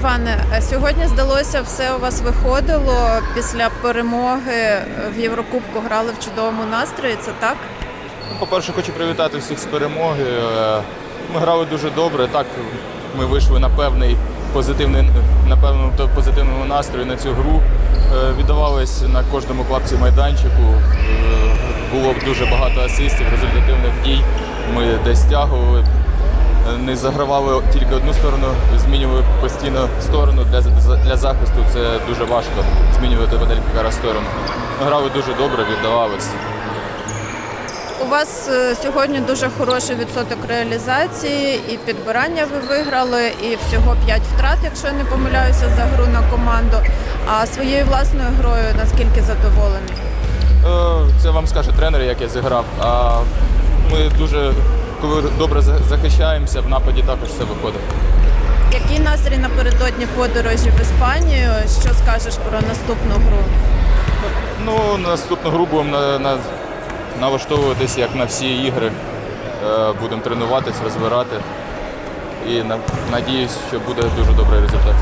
Іване, сьогодні здалося, все у вас виходило після перемоги в Єврокубку. Грали в чудовому настрої. Це так? Ну, По-перше, хочу привітати всіх з перемоги. Е, Ми грали дуже добре. Так, ми вийшли на певний позитивний, на певному позитивному настрої на цю гру. Е, Віддавались на кожному клапці майданчику. Е, Було дуже багато асистів, результативних дій. Ми десь стягували. Не загравали тільки одну сторону, змінювали постійно сторону. Для, для захисту це дуже важко змінювати декілька разів сторону. Грали дуже добре, віддавались. У вас е, сьогодні дуже хороший відсоток реалізації і підбирання ви виграли, і всього 5 втрат, якщо я не помиляюся, за гру на команду. А своєю власною грою наскільки задоволені? Е, Це вам скаже тренер, як я зіграв. А ми дуже коли добре захищаємося, в нападі також все виходить. Який настрій напередодні подорожі в Іспанію? Що скажеш про наступну гру? Ну, наступну гру будемо на, на, налаштовуватись як на всі ігри. Е, Будемо тренуватись, розбирати. І на- надіюсь, що буде дуже добрий результат.